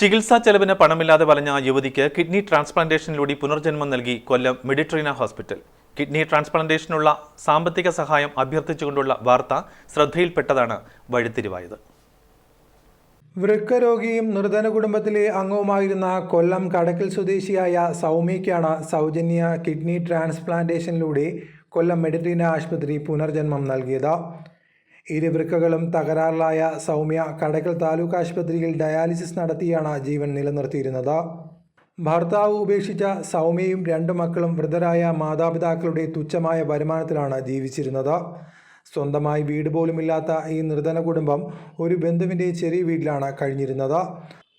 ചികിത്സാ ചെലവിന് പണമില്ലാതെ വലഞ്ഞ യുവതിക്ക് കിഡ്നി ട്രാൻസ്പ്ലാന്റേഷനിലൂടെ പുനർജന്മം നൽകി കൊല്ലം മെഡിട്രീന ഹോസ്പിറ്റൽ. കിഡ്നി ട്രാൻസ്പ്ലാന്റേഷനുള്ള സാമ്പത്തിക സഹായം അഭ്യർത്ഥിച്ചുകൊണ്ടുള്ള വാർത്ത ശ്രദ്ധയിൽപ്പെട്ടതാണ് വഴിത്തിരിവായത്. വൃക്കരോഗിയും നിർധന കുടുംബത്തിലെ അംഗവുമായിരുന്ന കൊല്ലം കടക്കൽ സ്വദേശിയായ സൗമ്യയ്ക്കാണ് സൗജന്യ കിഡ്നി ട്രാൻസ്പ്ലാന്റേഷനിലൂടെ കൊല്ലം മെഡിട്രീന ആശുപത്രി പുനർജന്മം നൽകിയത്. ഇരു വൃക്കകളും തകരാറിലായ സൗമ്യ കടക്കൽ താലൂക്ക് ആശുപത്രിയിൽ ഡയാലിസിസ് നടത്തിയാണ് ജീവൻ നിലനിർത്തിയിരുന്നത്. ഭർത്താവ് ഉപേക്ഷിച്ച സൗമ്യയും രണ്ടു മക്കളും വൃദ്ധരായ മാതാപിതാക്കളുടെ തുച്ഛമായ വരുമാനത്തിലാണ് ജീവിച്ചിരുന്നത്. സ്വന്തമായി വീട് പോലുമില്ലാത്ത ഈ നിർധന കുടുംബം ഒരു ബന്ധുവിന്റെ ചെറിയ വീട്ടിലാണ് കഴിഞ്ഞിരുന്നത്.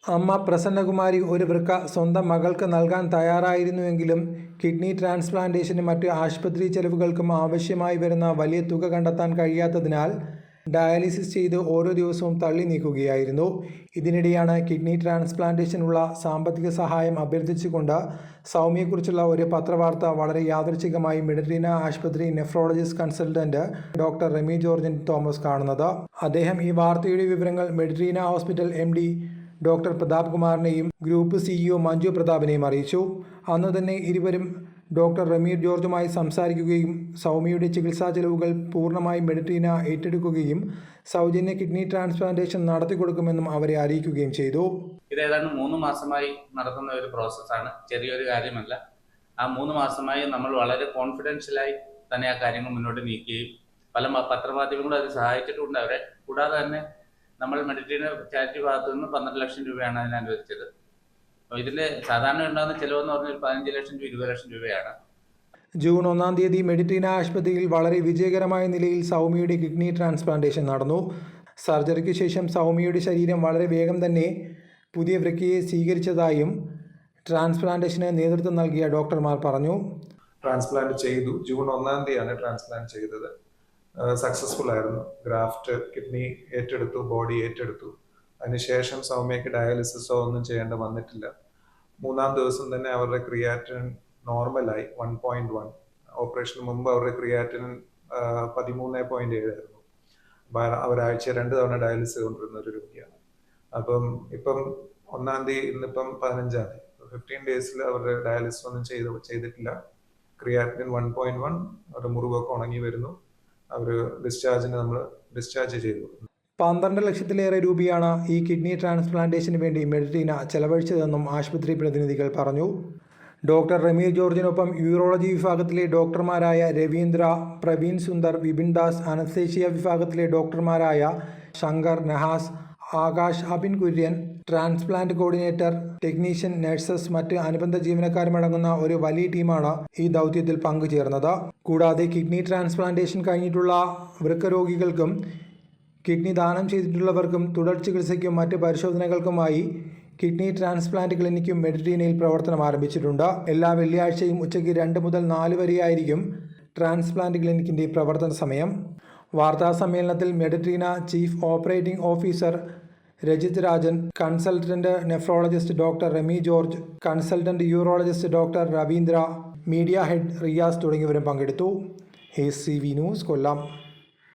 അമ്മ പ്രസന്നകുമാരി ഒരു വൃക്ക സ്വന്തം മകൾക്ക് നൽകാൻ തയ്യാറായിരുന്നുവെങ്കിലും കിഡ്നി ട്രാൻസ്പ്ലാന്റേഷനും മറ്റ് ആശുപത്രി ചെലവുകൾക്കും ആവശ്യമായി വരുന്ന വലിയ തുക കണ്ടെത്താൻ കഴിയാത്തതിനാൽ ഡയാലിസിസ് ചെയ്ത് ഓരോ ദിവസവും തള്ളി നീക്കുകയായിരുന്നു. ഇതിനിടെയാണ് കിഡ്നി ട്രാൻസ്പ്ലാന്റേഷനുള്ള സാമ്പത്തിക സഹായം അഭ്യർത്ഥിച്ചുകൊണ്ട് സൗമ്യയെക്കുറിച്ചുള്ള ഒരു പത്രവാർത്ത വളരെ യാദൃച്ഛികമായി മെഡിറ്റീന ആശുപത്രി nephrologist consultant doctor Remi Jorjan Thomas കാണുന്നത്. അദ്ദേഹം ഈ വാർത്തയുടെ വിവരങ്ങൾ Meditrina hospital M doctor Pratap കുമാറിനെയും group CEO Manju പ്രതാപിനെയും അറിയിച്ചു. അന്ന് തന്നെ ഇരുവരും ഡോക്ടർ റമീർ ജോർജുമായി സംസാരിക്കുകയും സൗമ്യയുടെ ചികിത്സാ ചെലവുകൾ പൂർണമായും മെഡിറ്റീന ഏറ്റെടുക്കുകയും സൗജന്യ കിഡ്നി ട്രാൻസ്പ്ലാന്റേഷൻ നടത്തിക്കൊടുക്കുമെന്നും അവരെ അറിയിക്കുകയും ചെയ്തു. ഇത് ഏതാണ്ട് മൂന്ന് മാസമായി നടത്തുന്ന ഒരു പ്രോസസ്സാണ്. ചെറിയൊരു കാര്യമല്ല. ആ മൂന്ന് മാസമായി നമ്മൾ വളരെ കോൺഫിഡൻഷ്യലായി തന്നെ ആ കാര്യങ്ങൾ മുന്നോട്ട് നീക്കുകയും പല പത്രമാധ്യമങ്ങളും അത് സഹായിച്ചിട്ടുണ്ട്. അവരെ കൂടാതെ തന്നെ നമ്മൾ മെഡിറ്റീന ചാരിറ്റി ഭാഗത്തു നിന്ന് പന്ത്രണ്ട് ലക്ഷം രൂപയാണ് അതിന് അനുവദിച്ചത് അപ്പോൾ ഇതിൽ സാധാരണ ഉണ്ടാകുന്ന ചിലവെന്ന് പറഞ്ഞാൽ പതിനഞ്ച് ലക്ഷം ടു ഇരുപത് ലക്ഷം രൂപയാണ്. ജൂൺ ഒന്നാം തീയതി മെഡിറ്റീന ആശുപത്രിയിൽ വളരെ വിജയകരമായ നിലയിൽ സൗമ്യയുടെ കിഡ്നി ട്രാൻസ്പ്ലാന്റേഷൻ നടന്നു. സർജറിക്ക് ശേഷം സൗമ്യയുടെ ശരീരം വളരെ വേഗം തന്നെ പുതിയ വൃക്കയെ സ്വീകരിച്ചതായും ട്രാൻസ്പ്ലാന്റേഷന് നേതൃത്വം നൽകിയ ഡോക്ടർമാർ പറഞ്ഞു. ട്രാൻസ്പ്ലാന്റ് ചെയ്തു. ജൂൺ ഒന്നാം തീയതിയാണ് ട്രാൻസ്പ്ലാന്റ് ചെയ്തത്. സക്സസ്ഫുൾ ആയിരുന്നു. ഗ്രാഫ്റ്റ് കിഡ്നി ഏറ്റെടുത്തു ബോഡി ഏറ്റെടുത്തു. അതിനുശേഷം സൗമ്യക്ക് ഡയാലിസിസോ ഒന്നും ചെയ്യേണ്ട വന്നിട്ടില്ല. മൂന്നാം ദിവസം തന്നെ അവരുടെ ക്രിയാറ്റിൻ നോർമലായി വൺ പോയിന്റ് വൺ ഓപ്പറേഷന് മുമ്പ് അവരുടെ ക്രിയാറ്റിൻ പതിമൂന്ന് പോയിന്റ് ഏഴായിരുന്നു അവരാഴ്ച രണ്ട് തവണ ഡയാലിസിസ് കൊണ്ടിരുന്ന ഒരു രോഗിയാണ്. അപ്പം ഇപ്പം ഒന്നാം തീയതി ഇന്നിപ്പം പതിനഞ്ചാം തീയതി. ഫിഫ്റ്റീൻ ഡേയ്സിൽ അവരുടെ ഡയാലിസിസ് ഒന്നും ചെയ്ത് ചെയ്തിട്ടില്ല. ക്രിയാറ്റിൻ വൺ പോയിന്റ് വൺ അവരുടെ മുറിവൊക്കെ ഉണങ്ങി വരുന്നു. അവർ ഡിസ്ചാർജിന് നമ്മൾ ഡിസ്ചാർജ് ചെയ്തു. പന്ത്രണ്ട് ലക്ഷത്തിലേറെ രൂപയാണ് ഈ കിഡ്നി ട്രാൻസ്പ്ലാന്റേഷന് വേണ്ടി മെഡിറ്റീന ചെലവഴിച്ചതെന്നും ആശുപത്രി പ്രതിനിധികൾ പറഞ്ഞു. ഡോക്ടർ റമീർ ജോർജിനൊപ്പം യൂറോളജി വിഭാഗത്തിലെ ഡോക്ടർമാരായ രവീന്ദ്ര പ്രവീൺ സുന്ദർ വിപിൻ ദാസ് അനസ്തേഷ്യ വിഭാഗത്തിലെ ഡോക്ടർമാരായ Shankar Nahas Akash Abin Kurian transplant coordinator technician nurses മറ്റ് അനുബന്ധ ജീവനക്കാരുമടങ്ങുന്ന ഒരു വലിയ ടീമാണ് ഈ ദൗത്യത്തിൽ പങ്കുചേർന്നത്. കൂടാതെ കിഡ്നി ട്രാൻസ്പ്ലാന്റേഷൻ കഴിഞ്ഞിട്ടുള്ള വൃക്കരോഗികൾക്കും കിഡ്നി ദാനം ചെയ്തിട്ടുള്ളവർക്കും തുടർ ചികിത്സയ്ക്കും മറ്റ് പരിശോധനകൾക്കുമായി കിഡ്നി ട്രാൻസ്പ്ലാന്റ് ക്ലിനിക്കും മെഡിറ്റീനയിൽ പ്രവർത്തനം ആരംഭിച്ചിട്ടുണ്ട്. എല്ലാ വെള്ളിയാഴ്ചയും ഉച്ചയ്ക്ക് രണ്ട് മുതൽ നാല് വരെയായിരിക്കും ട്രാൻസ്പ്ലാന്റ് ക്ലിനിക്കിന്റെ പ്രവർത്തന സമയം. വാർത്താ സമ്മേളനത്തിൽ Meditrina chief operating officer Rajith Rajan consultant nephrologist doctor Remy George consultant urologist doctor Raveendra media head Riyas തുടങ്ങിയവരും പങ്കെടുത്തു. A C V news Kollam.